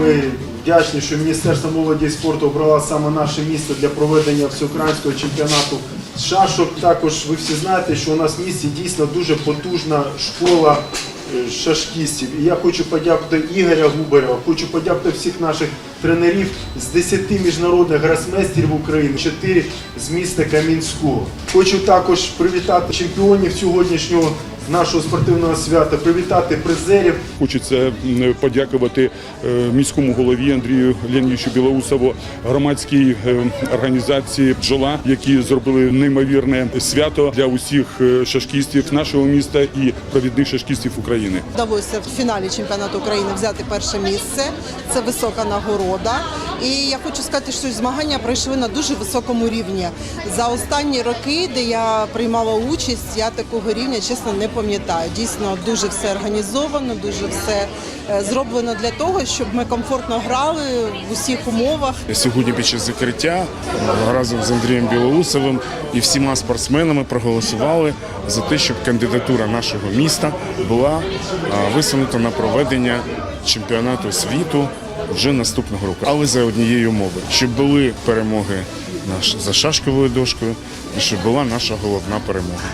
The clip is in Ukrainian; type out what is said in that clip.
Ми вдячні, що Міністерство молоді і спорту обрало саме наше місто для проведення всеукраїнського чемпіонату з шашок. Також ви всі знаєте, що у нас в місті дійсно дуже потужна школа е, шашкістів. І я хочу подякувати Ігоря Губарєва, хочу подякувати всіх наших тренерів з 10 міжнародних гросмейстерів України, 4 з міста Кам'янського. Хочу також привітати чемпіонів сьогоднішнього нашого спортивного свята, привітати призерів. Хочеться подякувати е, міському голові Андрію Леонідовичу Білоусову, громадській е, організації Бджола, які зробили неймовірне свято для усіх е, шашкістів нашого міста і провідних шашкістів України. Вдалося в фіналі чемпіонату України взяти перше місце. Це висока нагорода. І я хочу сказати, що змагання пройшли на дуже високому рівні. За останні роки, де я приймала участь, я такого рівня чесно не пам'ятаю. Дійсно, дуже все організовано, дуже все е, зроблено для того, щоб ми комфортно грали в усіх умовах. Сьогодні під час закриття е, разом з Андрієм Білоусовим і всіма спортсменами проголосували за те, щоб кандидатура нашого міста була е, висунута на проведення чемпіонату світу вже наступного року. Але за однієї умови, щоб були перемоги наш- за шашковою дошкою і щоб була наша головна перемога.